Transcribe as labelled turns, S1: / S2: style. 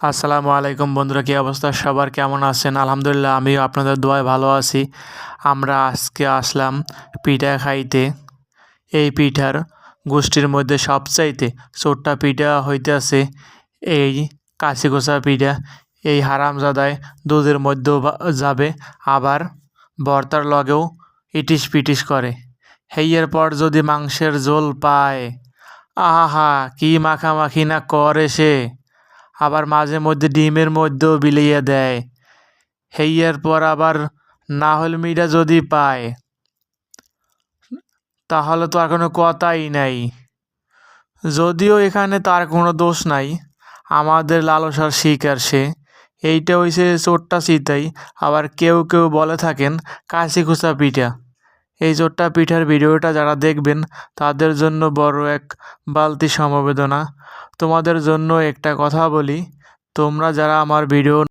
S1: আসসালামু আলাইকুম বন্ধুরা, কী অবস্থা? সবার কেমন আছেন? আলহামদুলিল্লাহ, আমিও আপনাদের দোয়ায় ভালো আছি। আমরা আজকে আসলাম পিঠা খাইতে। এই পিঠার গোষ্ঠীর মধ্যে সবচাইতে ছোট্টা পিঠা হইতেছে এই কাশিগোসা পিঠা। এই হারামজাদায় দুধের মধ্যেও যাবে, আবার বর্তার লগেও ইটিস পিটিস করে। হেইয়ের পর যদি মাংসের ঝোল পায়, আহা, কি মাখামাখি না করে সে! আবার মাঝে মধ্যে ডিমের মধ্যেও বিলিয়ে দেয়। হেইয়ার পর আবার নাহল মিটা যদি পায়, তাহলে তো আর কোনো কথাই নাই। যদিও এখানে তার কোনো দোষ নাই, আমাদের লালসার শিকার সে। এইটা হইছে চোট্টা চিতাই। আবার কেউ কেউ বলে থাকেন, কাশি খুচা পিঠা। এই চোট্টা পিঠার ভিডিওটা যারা দেখবেন, তাদের জন্য বড় এক বালতি সমবেদনা। তোমাদের জন্য একটা কথা বলি, তোমরা যারা আমার ভিডিও